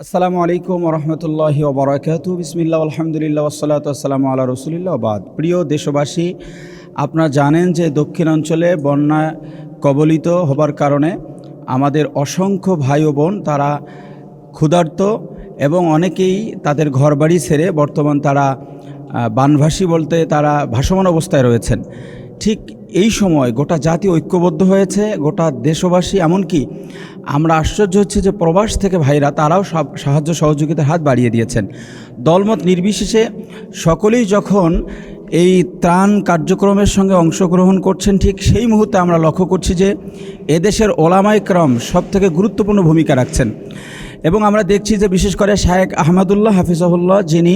আসসালামু আলাইকুম রহমতুল্লাহি ওবরাকাতু বিসমিল্লা আলহামদুলিল্লাহ ওসালাত আসসালাম আল্লাহ রসুলিল্লাহ বাদ প্রিয় দেশবাসী, আপনারা জানেন যে দক্ষিণাঞ্চলে বন্যা কবলিত হবার কারণে আমাদের অসংখ্য ভাই ও বোন তারা ক্ষুধার্ত এবং অনেকেই তাদের ঘরবাড়ি ছেড়ে বর্তমান তারা বানভাসী বলতে তারা ভাসমান অবস্থায় রয়েছেন। ঠিক এই সময় গোটা জাতি ঐক্যবদ্ধ হয়েছে, গোটা দেশবাসী, এমনকি আমরা আশ্চর্য হচ্ছে যে প্রবাস থেকে ভাইরা তারাও সব সাহায্য সহযোগিতার হাত বাড়িয়ে দিয়েছেন। দলমত নির্বিশেষে সকলেই যখন এই ত্রাণ কার্যক্রমের সঙ্গে অংশগ্রহণ করছেন, ঠিক সেই মুহূর্তে আমরা লক্ষ্য করছি যে এদেশের ওলামাই ক্রম সব থেকে গুরুত্বপূর্ণ ভূমিকা রাখছেন। এবং আমরা দেখছি যে বিশেষ করে শায়েক আহমদুল্লাহ হাফিজাহুল্লাহ যিনি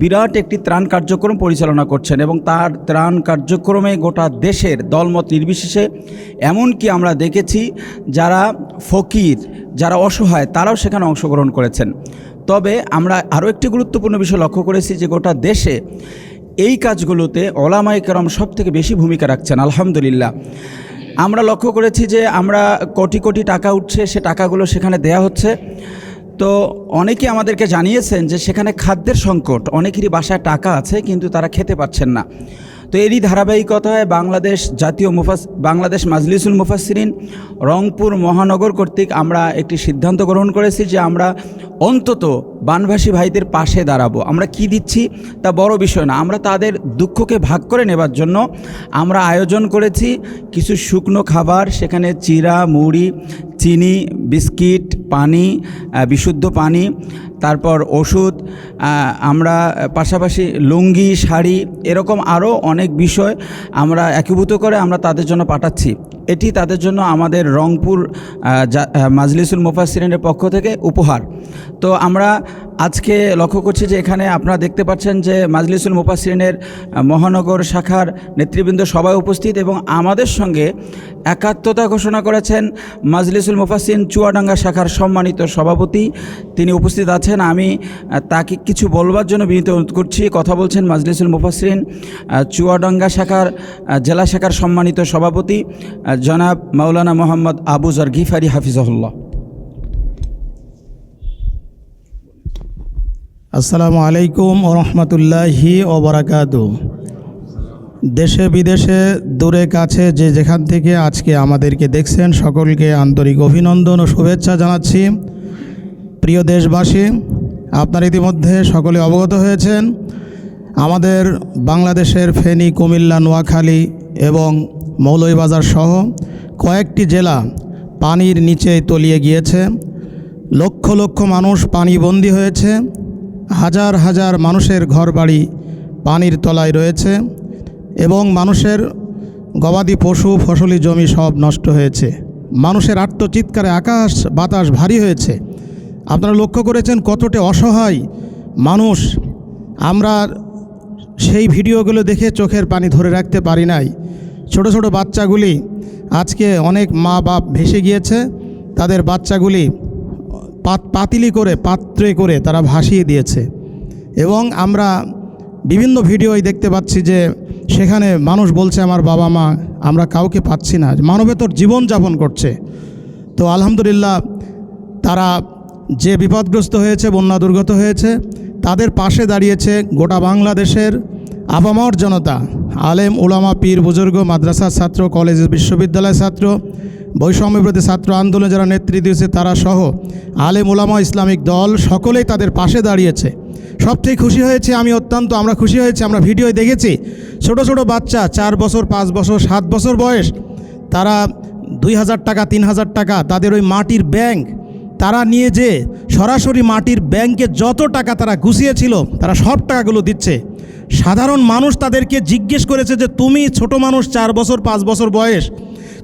বিরাট একটি ত্রাণ কার্যক্রম পরিচালনা করছেন এবং তার ত্রাণ কার্যক্রমে গোটা দেশের দলমত নির্বিশেষে, এমনকি আমরা দেখেছি যারা ফকির, যারা অসহায়, তারাও সেখানে অংশগ্রহণ করেছেন। তবে আমরা আরও একটি গুরুত্বপূর্ণ বিষয় লক্ষ্য করেছি যে গোটা দেশে এই কাজগুলোতে ওলামাই কেরম সব থেকে বেশি ভূমিকা রাখছেন, আলহামদুলিল্লাহ। আমরা লক্ষ্য করেছি যে আমরা কোটি কোটি টাকা উঠছে, সে টাকাগুলো সেখানে দেয়া হচ্ছে। তো অনেকে আমাদেরকে জানিয়েছেন যে সেখানে খাদ্যের সংকট, অনেকেরই বাসায় টাকা আছে কিন্তু তারা খেতে পারছেন না। তো এরই ধারাবাহিকতায় বাংলাদেশ জাতীয় মুফাস, বাংলাদেশ মাজলিসুল মুফাসরিন রংপুর মহানগর কর্তৃক আমরা একটি সিদ্ধান্ত গ্রহণ করেছি যে আমরা অন্তত বানভাসী ভাইদের পাশে দাঁড়াবো। আমরা কি দিচ্ছি তা বড় বিষয় না। আমরা তাদের দুঃখকে ভাগ করে নেবার জন্য আমরা আয়োজন করেছি কিছু শুকনো খাবার, সেখানে চিরা, মুড়ি, চিনি, বিস্কিট, পানি বিশুদ্ধ পানি তারপর ওষুধ আমরা পাশাপাশি লুঙ্গি, শাড়ি এরকম আরও অনেক বিষয় আমরা একীভূত করে আমরা তাদের জন্য পাঠাচ্ছি। এটি তাদের জন্য আমাদের রংপুর মাজলিসুল মুফাসিরিনের পক্ষ থেকে উপহার। তো আমরা আজকে লক্ষ্য করছি যে এখানে আপনারা দেখতে পাচ্ছেন যে মাজলিসুল মুফাসিরিনের মহানগর শাখার নেতৃবৃন্দ সবাই উপস্থিত এবং আমাদের সঙ্গে একাত্মতা ঘোষণা করেছেন মাজলিসুল মুফাসিন চুয়াডাঙ্গা শাখার সম্মানিত সভাপতি। তিনি উপস্থিত আছেন। আমি তাকে কিছু বলবার জন্য বিনীত অনুরোধ করছি। কথা বলছেন মাজলিসুল মুফাসিন চুয়াডাঙ্গা শাখার জেলা শাখার সম্মানিত সভাপতি জনাব মাওলানা মোহাম্মদ আবুজার গিফারি হাফিজাহুল্লাহ। আসসালামু আলাইকুম ও রহমতুল্লাহি ওবরাকাতু দেশে বিদেশে দূরে কাছে যে যেখান থেকে আজকে আমাদেরকে দেখছেন, সকলকে আন্তরিক অভিনন্দন ও শুভেচ্ছা জানাচ্ছি। প্রিয় দেশবাসী, আপনার ইতিমধ্যে সকলে অবগত হয়েছেন, আমাদের বাংলাদেশের ফেনী, কুমিল্লা, নোয়াখালী এবং মৌলভীবাজার সহ কয়েকটি জেলা পানির নিচে তলিয়ে গিয়েছে। লক্ষ লক্ষ মানুষ পানিবন্দী হয়েছে। হাজার হাজার মানুষের ঘরবাড়ি পানির তলায় রয়েছে এবং মানুষের গবাদি পশু, ফসলি জমি সব নষ্ট হয়েছে। মানুষের আত্মচিৎকারে আকাশ বাতাস ভারী হয়েছে। আপনারা লক্ষ্য করেছেন কতটা অসহায় মানুষ আমরা সেই ভিডিওগুলো দেখে চোখের পানি ধরে রাখতে পারি নাই। ছোট ছোট বাচ্চাগুলি আজকে অনেক মা বাপ ভেসে গিয়েছে, তাদের বাচ্চাগুলি পাত- পাতিলি করে, পাত্রে করে তারা ভাসিয়ে দিয়েছে। এবং আমরা বিভিন্ন ভিডিওই দেখতে পাচ্ছি যে সেখানে মানুষ বলছে, আমার বাবা মা, আমরা কাউকে পাচ্ছি না। মানবেতর জীবন যাপন করছে। তো আলহামদুলিল্লাহ তারা যে বিপদগ্রস্ত হয়েছে, বন্যা দুর্গত হয়েছে, তাদের পাশে দাঁড়িয়েছে গোটা বাংলাদেশের আপামর জনতা। আলেম ওলামা পীর, বুজুর্গ, মাদ্রাসার ছাত্র, কলেজ, বিশ্ববিদ্যালয়ের ছাত্র, বৈষম্য বিরোধী ছাত্র আন্দোলনে যারা নেতৃত্ব দিয়েছে, তারা সহ আলেম ওলামা ইসলামিক দল সকলেই তাদের পাশে দাঁড়িয়েছে। সবথেকে খুশি হয়েছে, আমি অত্যন্ত, আমরা খুশি হয়েছি, আমরা ভিডিও দেখেছি, ছোট ছোট বাচ্চা, চার বছর, পাঁচ বছর, সাত বছর বয়স, তারা দুই হাজার টাকা, তিন হাজার টাকা, তাদের ওই মাটির ব্যাংক তারা নিয়ে যে সরাসরি মাটির ব্যাংকে যত টাকা তারা গুছিয়েছিল, তারা সব টাকাগুলো দিচ্ছে। সাধারণ মানুষ তাদেরকে জিজ্ঞেস করেছে যে, তুমি ছোট মানুষ চার বছর, পাঁচ বছর বয়স,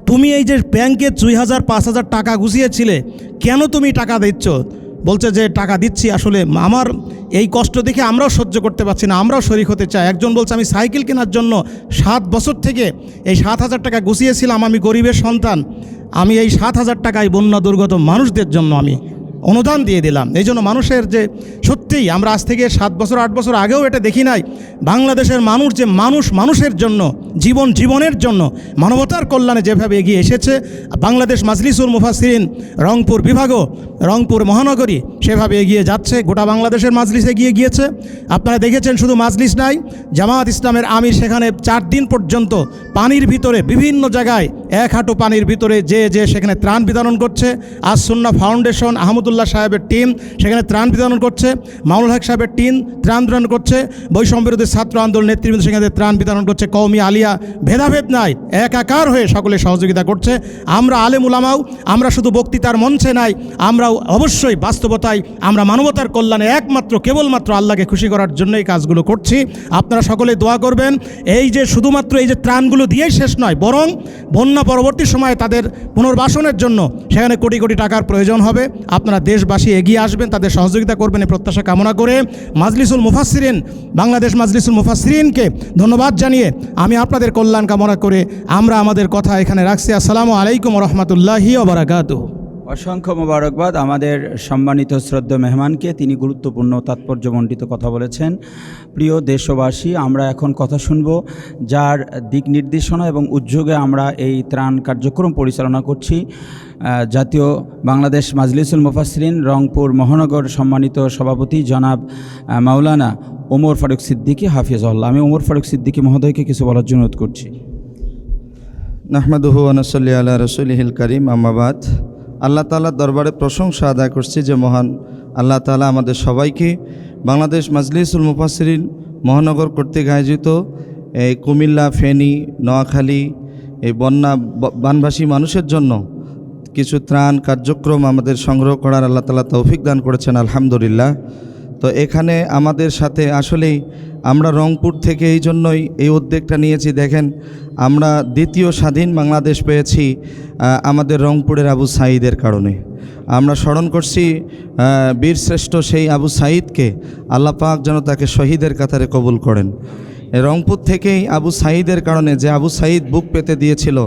তুমি এই যে ব্যাংকে দুই হাজার, পাঁচ হাজার টাকা গুছিয়েছিলে, কেন তুমি টাকা দিচ্ছ? বলছে যে, টাকা দিচ্ছি আসলে আমার এই কষ্ট দেখে আমরাও সহ্য করতে পারছি না, আমরাও শরিক হতে চাই। একজন বলছে, আমি সাইকেল কেনার জন্য সাত বছর থেকে এই সাত হাজার টাকা গুছিয়েছিলাম, আমি গরিবের সন্তান। আমি এই সাত হাজার টাকায় বন্যা দুর্গত মানুষদের জন্য আমি অনুদান দিয়ে দিলাম। এই জন্য মানুষের যে সত্যিই আমরা আজ থেকে সাত বছর, আট বছর আগেও এটা দেখি নাই। বাংলাদেশের মানুষ যে মানুষ, মানুষের জন্য, জীবন জীবনের জন্য মানবতার কল্যাণে যেভাবে এগিয়ে এসেছে, বাংলাদেশ মাজলিসুল মুফাসিরিন রংপুর বিভাগও, রংপুর মহানগরী সেভাবে এগিয়ে যাচ্ছে, গোটা বাংলাদেশের মাজলিস এগিয়ে গিয়েছে। আপনারা দেখেছেন শুধু মাজলিস নাই জামাত ইসলামের আমির সেখানে চার দিন পর্যন্ত পানির ভিতরে, বিভিন্ন জায়গায় এক হাঁটু পানির ভিতরে যে যে সেখানে ত্রাণ বিতরণ করছে আসুন্না ফাউন্ডেশন আহমদুল্লাহ সাহেবের টিম, সেখানে ত্রাণ বিতরণ করছে। মামুল হক সাহেবের টিম ত্রাণ বিতরণ করছে। বৈষম্য বিরোধী ছাত্র আন্দোলন নেতৃবৃন্দ সেখানে ত্রাণ বিতরণ করছে। কৌমি আলিয়া, ভেদাভেদ নাই, একাকার হয়ে সকলে সহযোগিতা করছে। আমরা আলেম উলামাও, আমরা শুধু বক্তৃতার মঞ্চে নাই, আমরাও অবশ্যই বাস্তবতায়, আমরা মানবতার কল্যাণে একমাত্র, কেবলমাত্র আল্লাহকে খুশি করার জন্যই কাজগুলো করছি। আপনারা সকলে দোয়া করবেন, এই যে শুধুমাত্র এই যে ত্রাণগুলো দিয়েই শেষ নয়, বরং বন্যা পরবর্তী সময়ে তাদের পুনর্বাসনের জন্য সেখানে কোটি কোটি টাকার প্রয়োজন হবে। আপনারা দেশবাসী এগিয়ে আসবেন, তাদের সহযোগিতা করবেন প্রত্যাশা কামনা করে মাজলিসুল মুফাসরিন বাংলাদেশ মাজলিসুল মুফাসরিনকে ধন্যবাদ জানিয়ে আমি আপনাদের কল্যাণ কামনা করে আমরা আমাদের কথা এখানে রাখছি। আসসালামু আলাইকুম রহমতুল্লাহি ওবরাকাতুহ অসংখ্য মোবারকবাদ। আমাদের সম্মানিত শ্রদ্ধ মেহমানকে তিনি গুরুত্বপূর্ণ, তাৎপর্যমণ্ডিত কথা বলেছেন। প্রিয় দেশবাসী, আমরা এখন কথা শুনব যার দিক নির্দেশনা এবং উদ্যোগে আমরা এই ত্রাণ কার্যক্রম পরিচালনা করছি। জাতীয় বাংলাদেশ মাজলিসুল মুফাসরিন রংপুর মহানগর সম্মানিত সভাপতি জনাব মাওলানা ওমর ফারুক সিদ্দিকী হাফিজল্লাহ আমি ওমর ফারুক সিদ্দিকী মহোদয়কে কিছু বলার জন্য অনুরোধ করছি। নাহমাদুহু আনসল্লি আল্লাহ রসুলিহিল করিম আমাবাদ আল্লাহ তালার দরবারে প্রশংসা আদায় করছি যে মহান আল্লাহ তালা আমাদের সবাইকে বাংলাদেশ মাজলিসুল মুফাসরিন মহানগর কর্তৃক আয়োজিত এই কুমিল্লা, ফেনী, নোয়াখালী, এই বন্যা বানবাসী বানভাসী মানুষের জন্য কিছু ত্রাণ কার্যক্রম আমাদের সংগ্রহ করার আল্লাহ তালা তৌফিক দান করেছেন, আলহামদুলিল্লাহ। তো এখানে আমাদের সাথে আসলেই আমরা রংপুর থেকে এই জন্যই এই উদ্যোগটা নিয়েছি। দেখেন, আমরা দ্বিতীয় স্বাধীন বাংলাদেশ পেয়েছি আমাদের রংপুরের আবু সাঈদের কারণে। আমরা স্মরণ করছি বীরশ্রেষ্ঠ সেই আবু সাঈদকে। আল্লাহ পাক যেন তাকে শহীদের কাতারে কবুল করেন। রংপুর থেকেই আবু সাঈদের কারণে যে আবু সাঈদ বুক পেতে দিয়েছিল,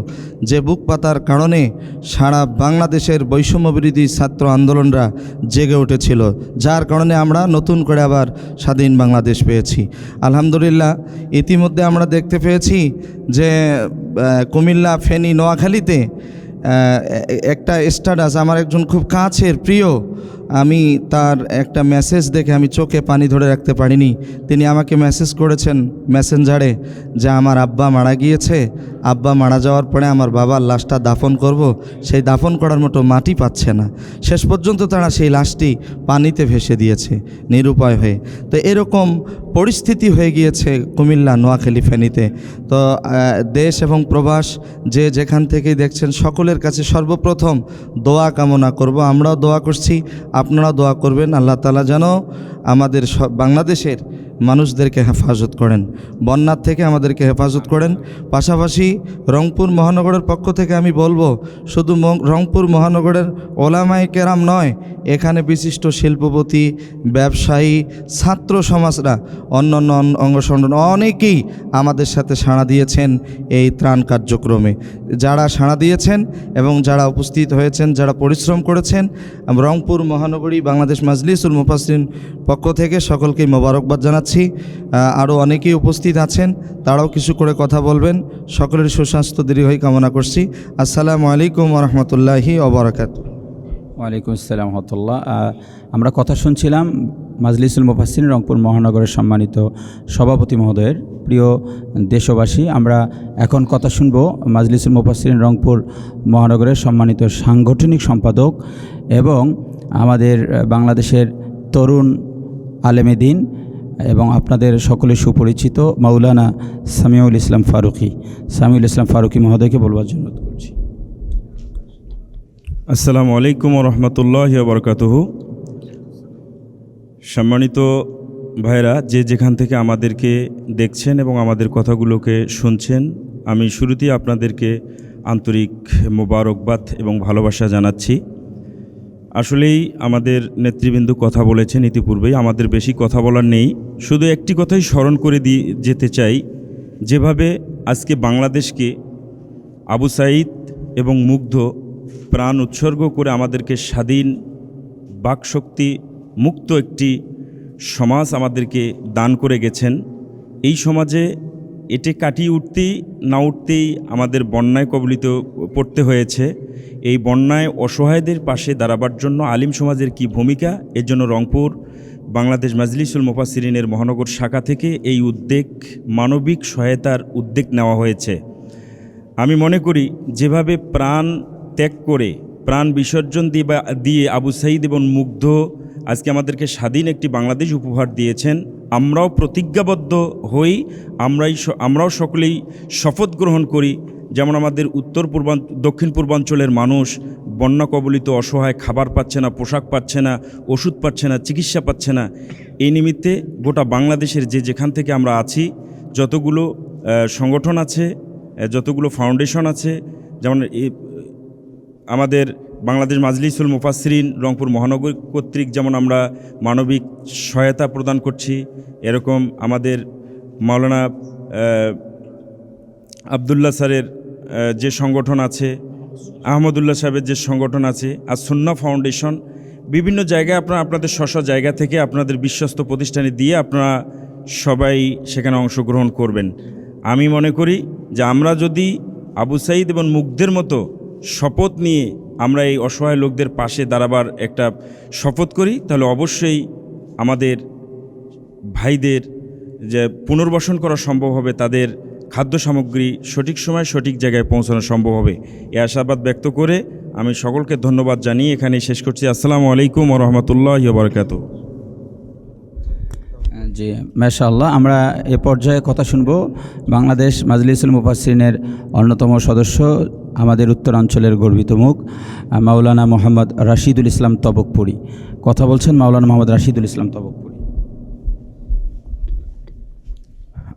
যে বুক পাতার কারণে সারা বাংলাদেশের বৈষম্য বিরোধী ছাত্র আন্দোলনরা জেগে উঠেছিল, যার কারণে আমরা নতুন করে আবার স্বাধীন বাংলাদেশ পেয়েছি। আলহামদুলিল্লাহ, ইতিমধ্যে আমরা দেখতে পেয়েছি যে কুমিল্লা, ফেনী, নোয়াখালীতে একটা স্ট্যাটাস, আমার একজন খুব কাছের, প্রিয় আমি তার একটা মেসেজ দেখে আমি চোখে পানি ধরে রাখতে পারিনি। তিনি আমাকে মেসেজ করেছেন মেসেঞ্জারে যে আমার আব্বা মারা গিয়েছে। আব্বা মারা যাওয়ার পরে আমার বাবার লাশটা দাফন করব। সেই দাফন করার মতো মাটি পাচ্ছে না। শেষ পর্যন্ত তারা সেই লাশটি পানিতে ভেসে দিয়েছে, নিরুপায় হয়ে। তো এরকম পরিস্থিতি হয়ে গিয়েছে কুমিল্লা নোয়াখালী ফেনীতে। তো দেশ এবং প্রবাস যে যেখান থেকেই দেখছেন সকলের কাছে সর্বপ্রথম দোয়া কামনা করব। আমরাও দোয়া করছি। আপনারা দোয়া করবেন আল্লাহ তালা যেন আমাদের বাংলাদেশের মানুষদেরকে হেফাজত করেন। বন্যার থেকে আমাদেরকে হেফাজত করেন। পাশাপাশি রংপুর মহানগরের পক্ষ থেকে আমি বলব, শুধু রংপুর মহানগরের ওলামাই কেরাম নয়, এখানে বিশিষ্ট শিল্পপতি, ব্যবসায়ী, ছাত্র সমাজরা অন্য অন্য অং- অঙ্গ সংগঠন অনেকেই আমাদের সাথে সাড়া দিয়েছেন এই ত্রাণ কার্যক্রমে। যারা সাড়া দিয়েছেন এবং যারা উপস্থিত হয়েছেন, যারা পরিশ্রম করেছেন, রংপুর মহানগরী বাংলাদেশ মাজলিসুল মুফাসরিন পক্ষ থেকে সকলকে মোবারকবাদ জানাচ্ছি। আরও অনেকেই উপস্থিত আছেন, তারাও কিছু করে কথা বলবেন। সকলের সুস্বাস্থ্য দীর্ঘই কামনা করছি। আসসালামু আলাইকুম রহমতুল্লাহি অবরাকাত ওয়ালাইকুম আসসালাম রহমতুল্লাহ। আমরা কথা শুনছিলাম মাজলিসুল মুফাসিন রংপুর মহানগরের সম্মানিত সভাপতি মহোদয়ের। প্রিয় দেশবাসী, আমরা এখন কথা শুনব মাজলিসুল মুফাসিন রংপুর মহানগরের সম্মানিত সাংগঠনিক সম্পাদক এবং আমাদের বাংলাদেশের তরুণ আলেমেদিন এবং আপনাদের সকলে সুপরিচিত মাওলানা সামিউল ইসলাম ফারুকি। সামিউল ইসলাম ফারুকি মহোদয়কে বলবার জন্য করছি। আসসালামু আলাইকুম রহমতুল্লাহ বরকাতুহু। সম্মানিত ভাইরা, যে যেখান থেকে আমাদেরকে দেখছেন এবং আমাদের কথাগুলোকে শুনছেন, আমি শুরুতেই আপনাদেরকে আন্তরিক মোবারকবাদ এবং ভালোবাসা জানাচ্ছি। আসলেই আমাদের নেতৃবৃন্দ কথা বলেছেন ইতিপূর্বেই, আমাদের বেশি কথা বলার নেই। শুধু একটি কথাই স্মরণ করে দিয়ে যেতে চাই, যেভাবে আজকে বাংলাদেশকে আবু সাঈদ এবং মুগ্ধ প্রাণ উৎসর্গ করে আমাদেরকে স্বাধীন বাকশক্তি মুক্ত একটি সমাজ আমাদেরকে দান করে গেছেন, এই সমাজে এটি কাটিয়ে উঠতেই, না উঠতেই আমাদের বন্যায় কবলিত পড়তে হয়েছে। এই বন্যায় অসহায়দের পাশে দাঁড়াবার জন্য আলিম সমাজের কি ভূমিকা? এর জন্য রংপুর, বাংলাদেশ মাজলিসুল মোফাসিরিনের মহানগর শাখা থেকে এই উদ্যোগ, মানবিক সহায়তার উদ্যোগ নেওয়া হয়েছে। আমি মনে করি, যেভাবে প্রাণ ত্যাগ করে, প্রাণ বিসর্জন দিয়ে বা দিয়ে আবু সাইদ এবং মুগ্ধ আজকে আমাদেরকে স্বাধীন একটি বাংলাদেশ উপহার দিয়েছেন। আমরাও প্রতিজ্ঞাবদ্ধ হই, আমরাই আমরাও সকলেই শপথ গ্রহণ করি যেমন আমাদের উত্তর পূর্বাঞ্চ দক্ষিণ পূর্বাঞ্চলের মানুষ বন্যা কবলিত অসহায় খাবার পাচ্ছে না, পোশাক পাচ্ছে না, ওষুধ পাচ্ছে না, চিকিৎসা পাচ্ছে না। এই নিমিত্তে গোটা বাংলাদেশের যে যেখান থেকে আমরা আছি, যতগুলো সংগঠন আছে যতগুলো ফাউন্ডেশন আছে, যেমন আমাদের বাংলাদেশ মাজলিসুল মুফাসরিন রংপুর মহানগর কর্তৃক যেমন আমরা মানবিক সহায়তা প্রদান করছি এরকম আমাদের মাওলানা আহ, আবদুল্লাহ স্যারের যে সংগঠন আছে আহমদুল্লাহ সাহেবের যে সংগঠন আছে আর সুন্না ফাউন্ডেশন বিভিন্ন জায়গায় আপনারা আপনাদের স্ব জায়গা থেকে আপনাদের বিশ্বস্ত প্রতিষ্ঠানে দিয়ে আপনারা সবাই সেখানে অংশগ্রহণ করবেন। আমি মনে করি যে আমরা যদি আবু সাইদ এবং মুগ্ধের মতো শপথ নিয়ে আমরা এই অসহায় লোকদের পাশে দাঁড়াবার একটা শপথ করি, তাহলে অবশ্যই আমাদের ভাইদের যে পুনর্বাসন করা সম্ভব হবে, তাদের খাদ্য সামগ্রী সঠিক সময় সঠিক জায়গায় পৌঁছানো সম্ভব হবে। এ আশাবাদ ব্যক্ত করে আমি সকলকে ধন্যবাদ জানিয়ে এখানে শেষ করছি। আসসালামু আলাইকুম রহমতুল্লাহ বরকাত জি, মাশাআল্লাহ, আমরা এ পর্যায়ে কথা শুনব বাংলাদেশ মাজলিসুল মুফাসিনের অন্যতম সদস্য আমাদের উত্তরাঞ্চলের গর্বিত মুখ মাওলানা মোহাম্মদ রাশিদুল ইসলাম তবকপুরি। কথা বলছেন মাওলানা মোহাম্মদ রাশিদুল ইসলাম তবকপুরি।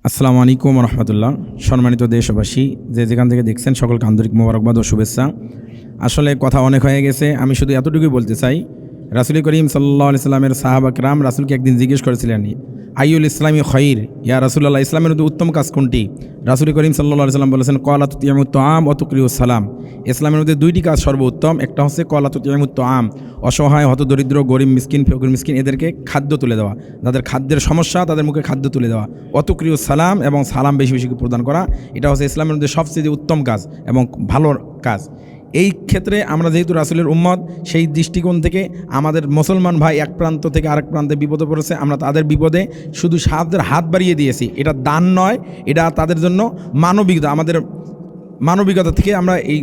আসসালামু আলাইকুম রহমতুল্লাহ। সম্মানিত দেশবাসী, যে যেখান থেকে দেখছেন, সকলকে আন্তরিক মোবারকবাদ ও শুভেচ্ছা। আসলে কথা অনেক হয়ে গেছে, আমি শুধু এতটুকুই বলতে চাই, রাসুল করিম সাল্লাহ আলি সাল্লামের সাহাবাক রাম রাসুলকে একদিন জিজ্ঞেস করেছিলেন আইউল ইসলামী খৈর ইয়া রাসুল্লাহ ইসলামের মধ্যে উত্তম কাজ কোনটি? রাসুল করিম সাল্লাহ সাল্লাম বলেছেন, কলাত তিয়ামুত আম অতুক্রিউ সালাম। ইসলামের মধ্যে দুইটি কাজ সর্বোত্তম। একটা হচ্ছে কলাত তিয়ামুত আম অসহায়, হতদরিদ্র, গরিব মিসকিন, ফকির মিসকিন, এদেরকে খাদ্য তুলে দেওয়া। যাদের খাদ্যের সমস্যা, তাদের মুখে খাদ্য তুলে দেওয়া। অতুক্রিয় সালাম এবং সালাম বেশি বেশি প্রদান করা। এটা হচ্ছে ইসলামের মধ্যে সবচেয়ে উত্তম কাজ এবং ভালো কাজ। এই ক্ষেত্রে আমরা যেহেতু রাসুলের উম্মত, সেই দৃষ্টিকোণ থেকে আমাদের মুসলমান ভাই এক প্রান্ত থেকে আরেক প্রান্তে বিপদে পড়েছে, আমরা তাদের বিপদে শুধু সাহায্যের হাত বাড়িয়ে দিয়েছি। এটা দান নয়, এটা তাদের জন্য মানবিকতা, আমাদের মানবিকতা থেকে আমরা এই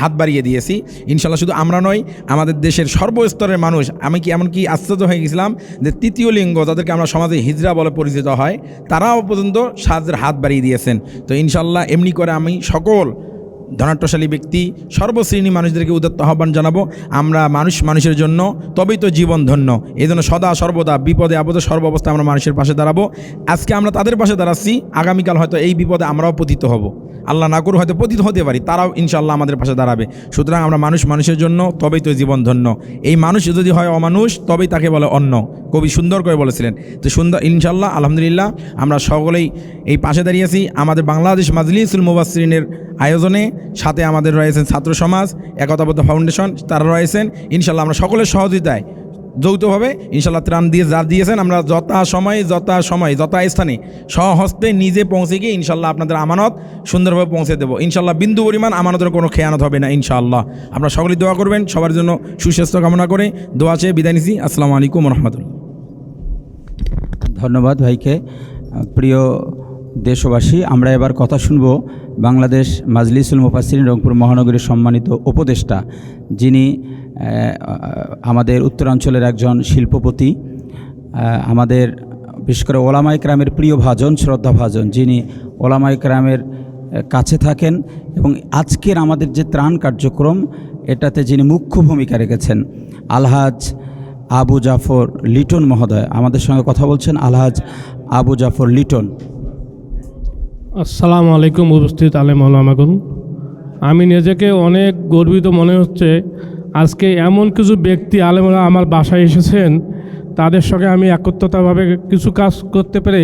হাত বাড়িয়ে দিয়েছি। ইনশাল্লাহ শুধু আমরা নয় আমাদের দেশের সর্বস্তরের মানুষ, আমি কি এমনকি আশ্চর্য হয়ে গেছিলাম যে তৃতীয় লিঙ্গ যাদেরকে আমরা সমাজে হিজরা বলে পরিচিত হয়, তারাও পর্যন্ত সাহায্যের হাত বাড়িয়ে দিয়েছেন। তো ইনশাল্লাহ এমনি করে আমি সকল ধনাট্যশালী ব্যক্তি, সর্বশ্রেণী মানুষদেরকে উদাত্ত আহ্বান জানাব। আমরা মানুষ মানুষের জন্য তবেই তো জীবন ধন্য। এই জন্য সদা, সর্বদা বিপদে আপদে সর্বাবস্থা আমরা মানুষের পাশে দাঁড়াবো। আজকে আমরা তাদের পাশে দাঁড়াচ্ছি। আগামীকাল হয়তো এই বিপদে আমরাও পতিত হব। আল্লাহ না করু হয়তো পতিত হতে পারি, তারাও ইনশাল্লাহ আমাদের পাশে দাঁড়াবে। সুতরাং আমরা মানুষ মানুষের জন্য তবেই তো জীবন ধন্য। এই মানুষ যদি হয় অমানুষ, তবেই তাকে বলে অন্য। কবি সুন্দর করে বলেছিলেন তো সুন্দর ইনশাল্লাহ আলহামদুলিল্লাহ, আমরা সকলেই এই পাশে দাঁড়িয়েছি। আমাদের বাংলাদেশ মাজলিসুল মুবাসরিনের আয়োজনে, সাথে আমাদের রয়েছেন ছাত্র সমাজ, একতাবদ্ধ ফাউন্ডেশন, তারা রয়েছেন। ইনশাল্লাহ আমরা সকলের সহযোগিতায় যৌথভাবে ইনশাল্লাহ ত্রাণ দিয়ে যা দিয়েছেন, আমরা যথা সময়ে, যথা সময়, যথা স্থানে স্বহস্তে নিজে পৌঁছে গিয়ে ইনশাল্লাহ আপনাদের আমানত সুন্দরভাবে পৌঁছে দেবো। ইনশাল্লাহ বিন্দু পরিমাণ আমানতের কোনো খেয়ানত হবে না ইনশাআল্লাহ। আপনারা সকলেই দোয়া করবেন, সবার জন্য সুস্বাস্থ্য কামনা করে দোয়া চেয়ে বিদায় নিছি আসসালামু আলাইকুম রহমতুল্লাহ। ধন্যবাদ ভাইকে। প্রিয় দেশবাসী, আমরা এবার কথা শুনব বাংলাদেশ মাজলিসুল মুফাসিন রংপুর মহানগরীর সম্মানিত উপদেষ্টা, যিনি আমাদের উত্তরাঞ্চলের একজন শিল্পপতি আমাদের বিশেষ করে ওলামাই ক্রামের প্রিয় ভাজন, শ্রদ্ধা ভাজন, যিনি ওলামাই ক্রামের কাছে থাকেন এবং আজকের আমাদের যে ত্রাণ কার্যক্রম, এটাতে যিনি মুখ্য ভূমিকা রেখেছেন, আলহাজ আবু জাফর লিটন মহোদয়। আমাদের সঙ্গে কথা বলছেন আলহাজ আবু জাফর লিটন। আসসালামু আলাইকুম, উপস্থিত আলেম আলামাগুন আমি নিজেকে অনেক গর্বিত মনে হচ্ছে আজকে এমন কিছু ব্যক্তি আলেমরা আমার বাসায় এসেছেন, তাদের সঙ্গে আমি একত্রতাভাবে কিছু কাজ করতে পেরে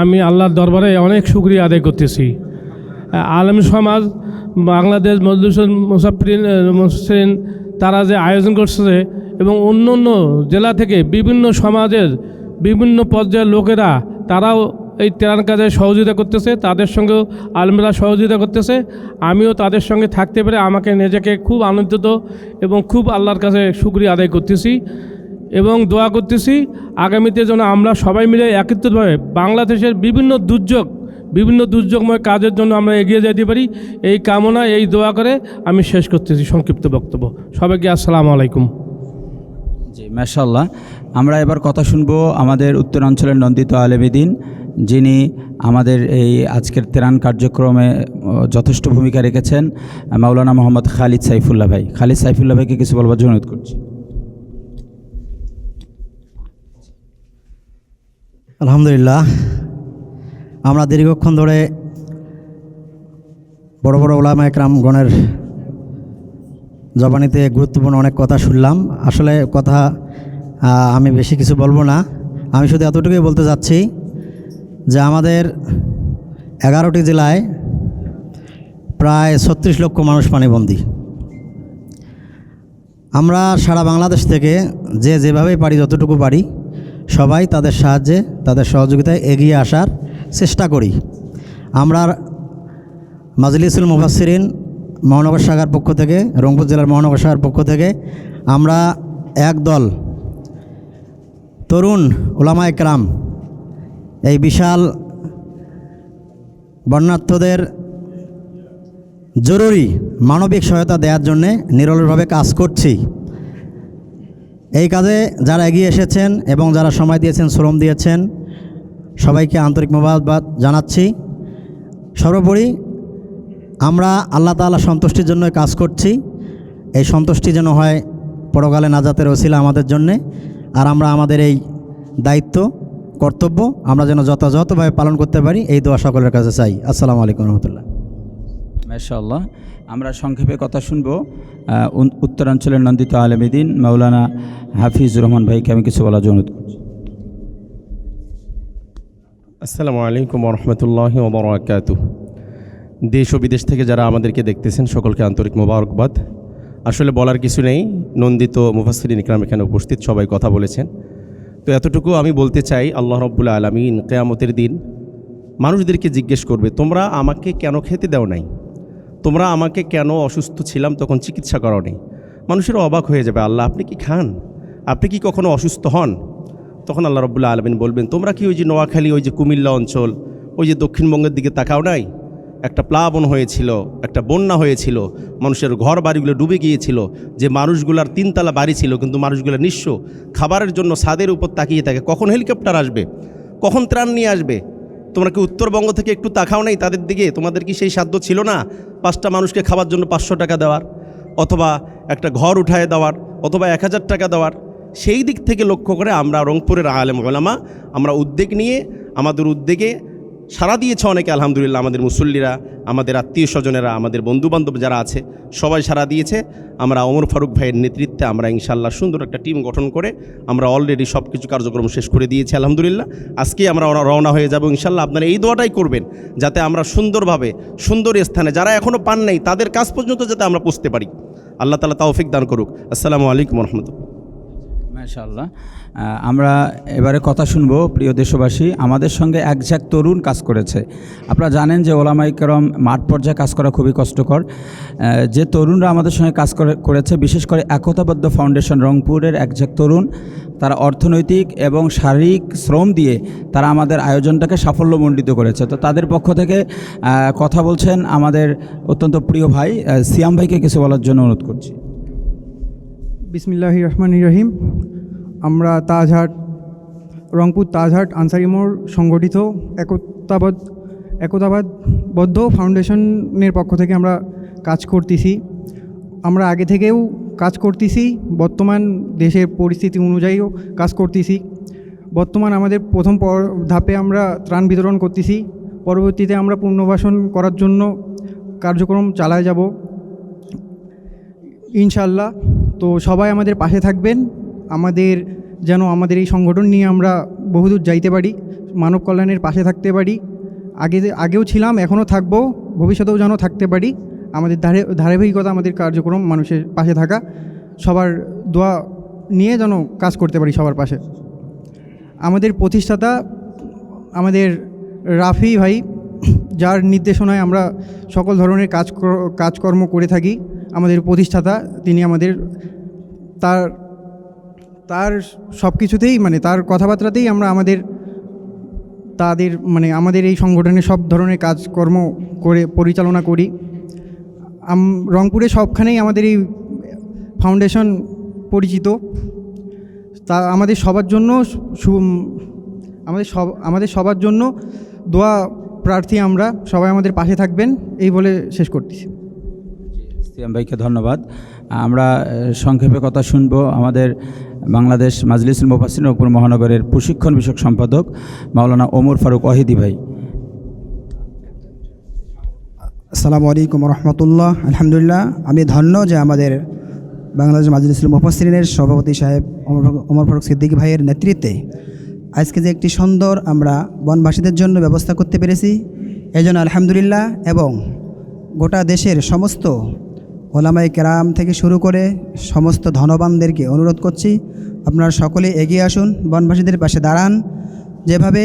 আমি আল্লাহর দরবারে অনেক শুক্রিয়া আদায় করতেছি। আলেম সমাজ, বাংলাদেশ মজলিসুল মুসাফরিন মুসরিন তারা যে আয়োজন করছে এবং অন্য অন্য জেলা থেকে বিভিন্ন সমাজের বিভিন্ন পর্যায়ের লোকেরা, তারাও এই ত্রাণ কাজে সহযোগিতা করতেছে, তাদের সঙ্গেও আলমেরা সহযোগিতা করতেছে। আমিও তাদের সঙ্গে থাকতে পেরে আমাকে নিজেকে খুব আনন্দিত এবং খুব আল্লাহর কাছে শুক্রিয়া আদায় করতেছি এবং দোয়া করতেছি, আগামীতে যেন আমরা সবাই মিলে একত্রিতভাবে বাংলাদেশের বিভিন্ন দুর্যোগ, বিভিন্ন দুর্যোগময় কাজের জন্য আমরা এগিয়ে যেতে পারি। এই কামনা, এই দোয়া করে আমি শেষ করতেছি সংক্ষিপ্ত বক্তব্য। সবাইকে আসসালামু আলাইকুম। জি মাশাল্লাহ আমরা এবার কথা শুনব আমাদের উত্তরাঞ্চলের নন্দিত আলেমিদিন যিনি আমাদের এই আজকের ত্রাণ কার্যক্রমে যথেষ্ট ভূমিকা রেখেছেন মাওলানা মোহাম্মদ খালিদ সাইফুল্লাহ ভাই। খালিদ সাইফুল্লাহ ভাইকে কিছু বলবার জন্য অনুরোধ করছি। আলহামদুলিল্লাহ। আমরা দীর্ঘক্ষণ ধরে বড় বড় ওলামা একরামগণের জবানিতে গুরুত্বপূর্ণ অনেক কথা শুনলাম। আসলে কথা আমি বেশি কিছু বলব না। আমি শুধু এতটুকুই বলতে যাচ্ছি যে আমাদের এগারোটি জেলায় প্রায় ছত্রিশ লক্ষ মানুষ পানিবন্দী। আমরা সারা বাংলাদেশ থেকে যে যেভাবেই পারি, যতটুকু পারি, সবাই তাদের সাহায্যে, তাদের সহযোগিতায় এগিয়ে আসার চেষ্টা করি। আমরা মাজলিসুল মুফাসসিরিন মহানগর শাখার পক্ষ থেকে, রংপুর জেলার মহানগর শাখার পক্ষ থেকে আমরা এক দল তরুণ ওলামা একরাম এই বিশাল বন্যার্থদের জরুরি মানবিক সহায়তা দেওয়ার জন্যে নিরলভাবে কাজ করছি। এই কাজে যারা এগিয়ে এসেছেন এবং যারা সময় দিয়েছেন, শ্রম দিয়েছেন, সবাইকে আন্তরিক মোবারকবাদ জানাচ্ছি। সর্বোপরি আমরা আল্লাহ তাআলা সন্তুষ্টির জন্য কাজ করছি। এই সন্তুষ্টি যেন হয় পরকালে নাজাতের ওসিলা আমাদের জন্যে। আর আমরা আমাদের এই দায়িত্ব কর্তব্য। আমরা যেন যথাযথভাবে পালন করতে পারি এই দোয়া সকলের কাছে চাই। আসসালামু আলাইকুম রহমতুল্লাহ। মাশাল্লাহ আমরা সংক্ষেপে কথা শুনব। উত্তরাঞ্চলের নন্দিত আলেমিদিন মাওলানা হাফিজুর রহমান ভাইকে আমি কিছু বলার জন্য করছি। আসসালামু আলাইকুম রহমতুল্লাহ ওবরাকাত দেশ ও বিদেশ থেকে যারা আমাদেরকে দেখতেছেন সকলকে আন্তরিক মোবারকবাদ। আসলে বলার কিছু নেই। নন্দিত মুফাসরিন ইকরাম এখানে উপস্থিত সবাই কথা বলেছেন। তো এতটুকু আমি বলতে চাই, আল্লাহ রব্বুল আলমিন কেয়ামতের দিন মানুষদেরকে জিজ্ঞেস করবে, তোমরা আমাকে কেন খেতে দাও নাই? তোমরা আমাকে কেন অসুস্থ ছিলাম তখন চিকিৎসা করাও নেই? মানুষের অবাক হয়ে যাবে, আল্লাহ, আপনি কি খান? আপনি কি কখনো অসুস্থ হন? তখন আল্লাহ রব্বুল্লাহ আলমিন বলবেন, তোমরা কি ওই যে নোয়াখালী, ওই যে কুমিল্লা অঞ্চল, ওই যে দক্ষিণবঙ্গের দিকে তাকাও নাই? একটা প্লাবন হয়েছিল, একটা বন্যা হয়েছিল, মানুষের ঘর বাড়িগুলো ডুবে গিয়েছিল, যে মানুষগুলার তিনতলা বাড়ি ছিল, কিন্তু মানুষগুলো নিঃস্ব। খাবারের জন্য ছাদের উপর তাকিয়ে থাকে, কখন হেলিকপ্টার আসবে? কখন ত্রাণ নিয়ে আসবে? তোমরা কি উত্তরবঙ্গ থেকে একটু তাকাও নাই তাদের দিকে? তোমাদের কি সেই সাধ্য ছিল না পাঁচটা মানুষকে খাবার জন্য পাঁচশো টাকা দেওয়ার? অথবা একটা ঘর উঠায় দেওয়ার, অথবা এক হাজার টাকা দেওয়ার? সেই দিক থেকে লক্ষ্য করে আমরা রংপুরের আলেম ওলামা, আমরা উদ্যোগ নিয়ে, আমাদের উদ্যোগে সারা দিয়েছে অনেকে, আলহামদুলিল্লাহ, আমাদের মুসল্লিরা, আমাদের আত্মীয় স্বজনেরা, আমাদের বন্ধুবান্ধব যারা আছে, সবাই সারা দিয়েছে। আমরা ওমর ফারুক ভাইয়ের নেতৃত্বে আমরা ইনশাল্লাহ সুন্দর একটা টিম গঠন করে আমরা অলরেডি সব কিছু কার্যক্রম শেষ করে দিয়েছি, আলহামদুলিল্লাহ। আজকে আমরা রওনা- হয়ে যাব ইনশাল্লাহ আপনারা এই দোয়াটাই করবেন যাতে আমরা সুন্দরভাবে, সুন্দর স্থানে যারা এখনও পান নাই, তাদের কাজ পর্যন্ত যাতে আমরা পুষতে পারি। আল্লাহ তালা তাওফিক দান করুক। আসসালামু আলাইকুম রহমতুল্লাহ। মাশাল্লাহ আমরা এবারে কথা শুনব, প্রিয় দেশবাসী, আমাদের সঙ্গে একঝাক তরুণ কাজ করেছে। আপনারা জানেন যে ওলামাই করম মাঠ পর্যায়ে কাজ করা খুবই কষ্টকর। যে তরুণরা আমাদের সঙ্গে কাজ করে- করেছে, বিশেষ করে একতাবদ্ধ ফাউন্ডেশন রংপুরের একঝাক তরুণ, তারা অর্থনৈতিক এবং শারীরিক শ্রম দিয়ে তারা আমাদের আয়োজনটাকে সাফল্যমণ্ডিত করেছে। তো তাদের পক্ষ থেকে কথা বলছেন আমাদের অত্যন্ত প্রিয় ভাই সিয়াম ভাইকে কিছু বলার জন্য অনুরোধ করছি। বিসমিল্লাহ রহমান রহিম। আমরা তাজহাট, রংপুর তাজহাট আনসারি মোড় সংগঠিত একতাবাদ, একতাবাদবদ্ধ ফাউন্ডেশনের পক্ষ থেকে আমরা কাজ করতেছি। আমরা আগে থেকেও কাজ করতেছি, বর্তমান দেশের পরিস্থিতি অনুযায়ীও কাজ করতেছি। বর্তমান আমাদের প্রথম পর- ধাপে আমরা ত্রাণ বিতরণ করতেছি। পরবর্তীতে আমরা পুনর্বাসন করার জন্য কার্যক্রম চালায় যাব। ইনশাল্লাহ তো সবাই আমাদের পাশে থাকবেন। আমাদের যেন আমাদের এই সংগঠন নিয়ে আমরা বহুদূর যাইতে পারি, মানব কল্যাণের পাশে থাকতে পারি। আগে আগেও ছিলাম, এখনও থাকব, ভবিষ্যতেও যেন থাকতে পারি। আমাদের ধারে, ধারাবাহিকতা, আমাদের কার্যক্রম, মানুষের পাশে থাকা, সবার দোয়া নিয়ে যেন কাজ করতে পারি সবার পাশে। আমাদের প্রতিষ্ঠাতা, আমাদের রাফি ভাই, যার নির্দেশনায় আমরা সকল ধরনের কাজ কাজকর্ম করে থাকি, আমাদের প্রতিষ্ঠাতা, তিনি আমাদের, তার তার সব কিছুতেই মানে তার কথাবার্তাতেই আমরা আমাদের, তাদের মানে আমাদের এই সংগঠনের সব ধরনের কাজকর্ম করে, পরিচালনা করি। আম, রংপুরে সবখানেই আমাদের এই ফাউন্ডেশন পরিচিত। তা, আমাদের সবার জন্য আমাদের সব, আমাদের সবার জন্য দোয়া প্রার্থী আমরা, সবাই আমাদের পাশে থাকবেন, এই বলে শেষ করতেছি। সিয়াম ভাইকে ধন্যবাদ। আমরা সংক্ষেপে কথা শুনব। আমাদের বাংলাদেশ মাজলিসুল মুফাসির রংপুর মহানগরের প্রশিক্ষণ বিষয়ক সম্পাদক মাওলানা ওমর ফারুক ওয়াহিদি ভাই। আসসালামু আলাইকুম রহমতুল্লাহ আলহামদুলিল্লাহ, আমি ধন্য যে আমাদের বাংলাদেশ মাজলিসুল মুফাসরিনের সভাপতি সাহেব ওমর ফারুক- সিদ্দিকী ভাইয়ের নেতৃত্বে আজকে যে একটি সুন্দর আমরা বনবাসীদের জন্য ব্যবস্থা করতে পেরেছি এই জন্য আলহামদুলিল্লাহ এবং গোটা দেশের সমস্ত ওলামাই কেরাম থেকে শুরু করে সমস্ত ধনবানদেরকে অনুরোধ করছি, আপনারা সকলে এগিয়ে আসুন, বনবাসীদের পাশে দাঁড়ান। যেভাবে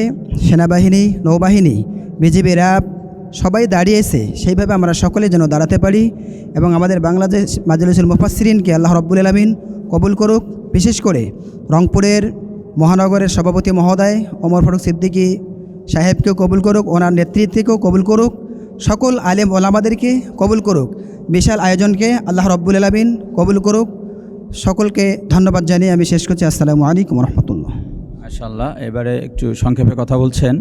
সেনাবাহিনী, নৌবাহিনী বিজিবি র্যাব সবাই দাঁড়িয়েছে, সেইভাবে আমরা সকলে যেন দাঁড়াতে পারি এবং আমাদের বাংলাদেশ মাজলিসুল মুফাসরিনকে আল্লাহ রব্বুল আলমিন কবুল করুক। বিশেষ করে রংপুরের মহানগরের সভাপতি মহোদয় ওমর ফারুক সিদ্দিকী সাহেবকেও কবুল করুক, ওনার নেতৃত্বকেও কবুল করুক। সকল আলেম ওলামাদেরকে কবুল করুক। বিশাল আয়োজনকে আল্লাহ রব্বুল আলমিন কবুল করুক। সকলকে ধন্যবাদ জানিয়ে আমি শেষ করছি। আসসালামু আলাইকুম রহমতুল্লাহ। মাশাল্লাহ এবারে একটু সংক্ষেপে কথা বলছেন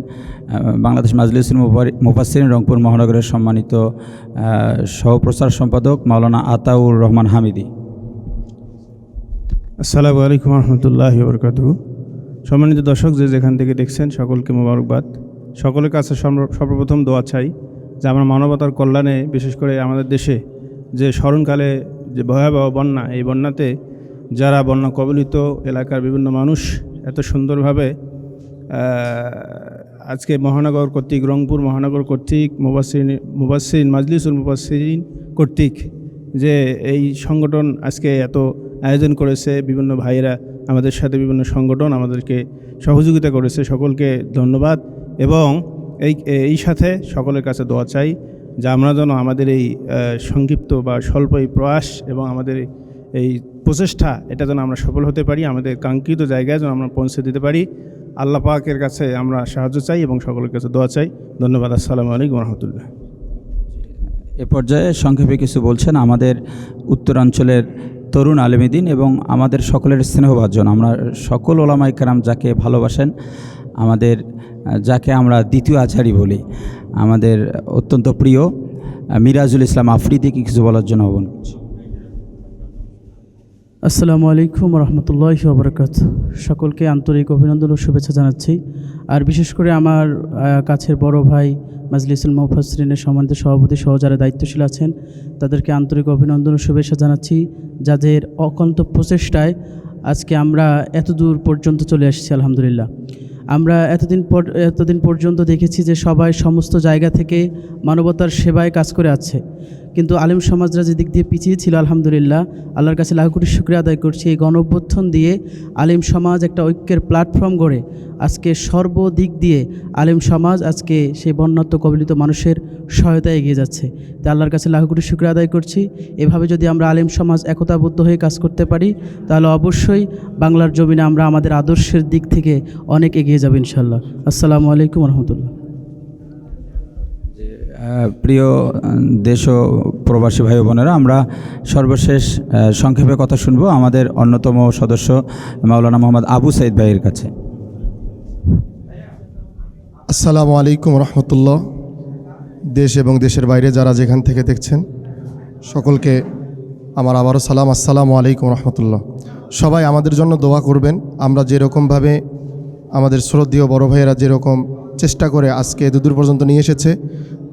বাংলাদেশ মাজলিসুল মুফাসির রংপুর মহানগরের সম্মানিত সহপ্রচার সম্পাদক মাওলানা আতাউর রহমান হামিদি। আসসালামু আলাইকুম রহমতুল্লাহ বরকাত সম্মানিত দর্শক যে যেখান থেকে দেখছেন সকলকে মোবারকবাদ। সকলের কাছে সর্বপ্রথম দোয়া চাই যে আমরা মানবতার কল্যাণে, বিশেষ করে আমাদের দেশে যে স্মরণকালে যে ভয়াবহ বন্যা, এই বন্যাতে যারা বন্যা কবলিত এলাকার বিভিন্ন মানুষ এত সুন্দরভাবে আজকে মহানগর কর্তৃক, রংপুর মহানগর কর্তৃক মুবাসিন মুবাসিন মাজলিসুল মুবাসিন কর্তৃক যে এই সংগঠন আজকে এত আয়োজন করেছে, বিভিন্ন ভাইয়েরা আমাদের সাথে বিভিন্ন সংগঠন আমাদেরকে সহযোগিতা করেছে, সকলকে ধন্যবাদ এবং এই এই সাথে সকলের কাছে দোয়া চাই যে আমরা যেন আমাদের এই সংক্ষিপ্ত বা স্বল্প এই প্রয়াস এবং আমাদের এই- প্রচেষ্টা, এটা যেন আমরা সফল হতে পারি, আমাদের কাঙ্ক্ষিত জায়গায় যেন আমরা পৌঁছে দিতে পারি। আল্লাহ পাকের কাছে আমরা সাহায্য চাই এবং সকলের কাছে দোয়া চাই। ধন্যবাদ, আসসালামু আলাইকুম রহমতুল্লাহ। এ পর্যায়ে সংক্ষেপে কিছু বলছেন আমাদের উত্তরাঞ্চলের তরুণ আলেমিদিন এবং আমাদের সকলের স্নেহভাজন। আমরা সকল ওলামাই কেরাম যাকে ভালোবাসেন, আমাদের যাকে আমরা দ্বিতীয় আচারি বলি। আমাদের অত্যন্ত প্রিয়, মিরাজুল ইসলাম আফ্রিদিকে কিছু বলার জন্য করছি আসসালামু আলাইকুম রহমতুল্লাহ বরকাত। সকলকে আন্তরিক অভিনন্দন ও শুভেচ্ছা জানাচ্ছি। আর বিশেষ করে আমার কাছের বড় ভাই মাজলিসুল মৌফাসরিনের সম্মানিত সভাপতি সহ যারা দায়িত্বশীল আছেন, তাদেরকে আন্তরিক অভিনন্দন ও শুভেচ্ছা জানাচ্ছি। যাদের অকন্ত প্রচেষ্টায় আজকে আমরা এত দূর পর্যন্ত চলে এসেছি, আলহামদুলিল্লাহ। আমরা এতদিন এতদিন পর্যন্ত দেখেছি যে সবাই সমস্ত জায়গা থেকে মানবতার সেবায় কাজ করে আছে। কিন্তু আলেম সমাজরা যে দিক দিয়ে পিছিয়ে ছিল, আলহামদুলিল্লাহ, আল্লাহর কাছে লাখ কোটি শুক্রিয়া আদায় করছি। এই গণ দিয়ে আলেম সমাজ একটা ঐক্যের প্ল্যাটফর্ম গড়ে আজকে সর্বদিক দিয়ে আলেম সমাজ আজকে সেই বন্যাত্ম কবলিত মানুষের সহায়তায় এগিয়ে যাচ্ছে। তাই আল্লাহর কাছে লাখ কোটি শুক্রিয়া আদায় করছি। এভাবে যদি আমরা আলেম সমাজ একতাবদ্ধ হয়ে কাজ করতে পারি, তাহলে অবশ্যই বাংলার জমিনে আমরা আমাদের আদর্শের দিক থেকে অনেক এগিয়ে যাব ইনশাল্লাহ আসসালামু আলাইকুম রহমতুল্লাহ। প্রিয় দেশ ও প্রবাসী ভাই বোনেরা, আমরা সর্বশেষ সংক্ষেপে কথা শুনব আমাদের অন্যতম সদস্য মাওলানা মোহাম্মদ আবু সাইদ ভাইয়ের কাছে। আসসালামু আলাইকুম রহমতুল্লাহ। দেশ এবং দেশের বাইরে যারা যেখান থেকে দেখছেন, সকলকে আমার আবারও সালাম। আসসালামু আলাইকুম রহমতুল্লাহ। সবাই আমাদের জন্য দোয়া করবেন। আমরা যেরকমভাবে আমাদের শ্রদ্ধীয় বড় ভাইয়েরা যেরকম চেষ্টা করে আজকে দুদূর পর্যন্ত নিয়ে এসেছে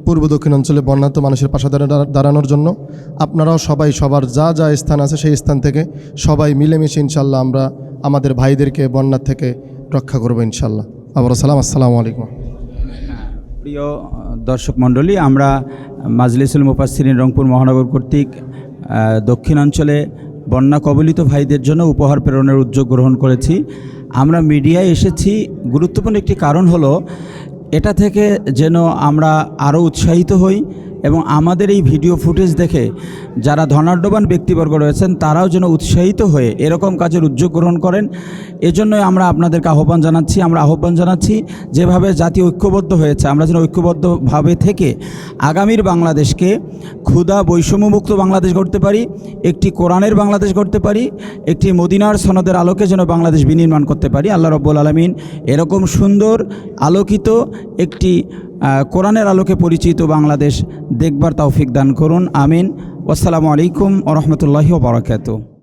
পূর্ব, দক্ষিণ অঞ্চলে বন্যাত্ম মানুষের পাশে দাঁড়া- দাঁড়ানোর জন্য আপনারাও সবাই সবার যা যা স্থান আছে সেই স্থান থেকে সবাই মিলেমিশে ইনশাল্লাহ আমরা আমাদের ভাইদেরকে বন্যার থেকে রক্ষা করব ইনশাল্লাহ। আবারও সালাম, আসসালামু আলাইকুম। প্রিয় দর্শক মণ্ডলী, আমরা মাজলিসুল মুফাসসিরিন রংপুর মহানগর কর্তৃক দক্ষিণাঞ্চলে বন্যা কবলিত ভাইদের জন্য উপহার প্রেরণের উদ্যোগ গ্রহণ করেছি। আমরা মিডিয়ায় এসেছি। গুরুত্বপূর্ণ একটি কারণ হলো এটা থেকে যেন আমরা আরও উৎসাহিত হই। এবং আমাদের এই ভিডিও ফুটেজ দেখে যারা ধনাঢ্যবান ব্যক্তিবর্গ রয়েছেন, তারাও যেন উৎসাহিত হয়ে এরকম কাজের উদ্যোগ গ্রহণ করেন। এজন্যই আমরা আপনাদেরকে আহ্বান জানাচ্ছি, আমরা আহ্বান জানাচ্ছি যেভাবে জাতি ঐক্যবদ্ধ হয়েছে, আমরা যেন ঐক্যবদ্ধভাবে থেকে আগামীর বাংলাদেশকে ক্ষুধা বৈষম্যমুক্ত বাংলাদেশ গড়তে পারি, একটি কোরআনের বাংলাদেশ গড়তে পারি, একটি মদিনার সনদের আলোকে যেন বাংলাদেশ বিনির্মাণ করতে পারি। আল্লাহ রব্বুল আলমিন এরকম সুন্দর, আলোকিত একটি কোরআনের আলোকে পরিচিত বাংলাদেশ দেখবার তৌফিক দান করুন আমিন। আসসালামু আলাইকুম ও রহমতুল্লাহি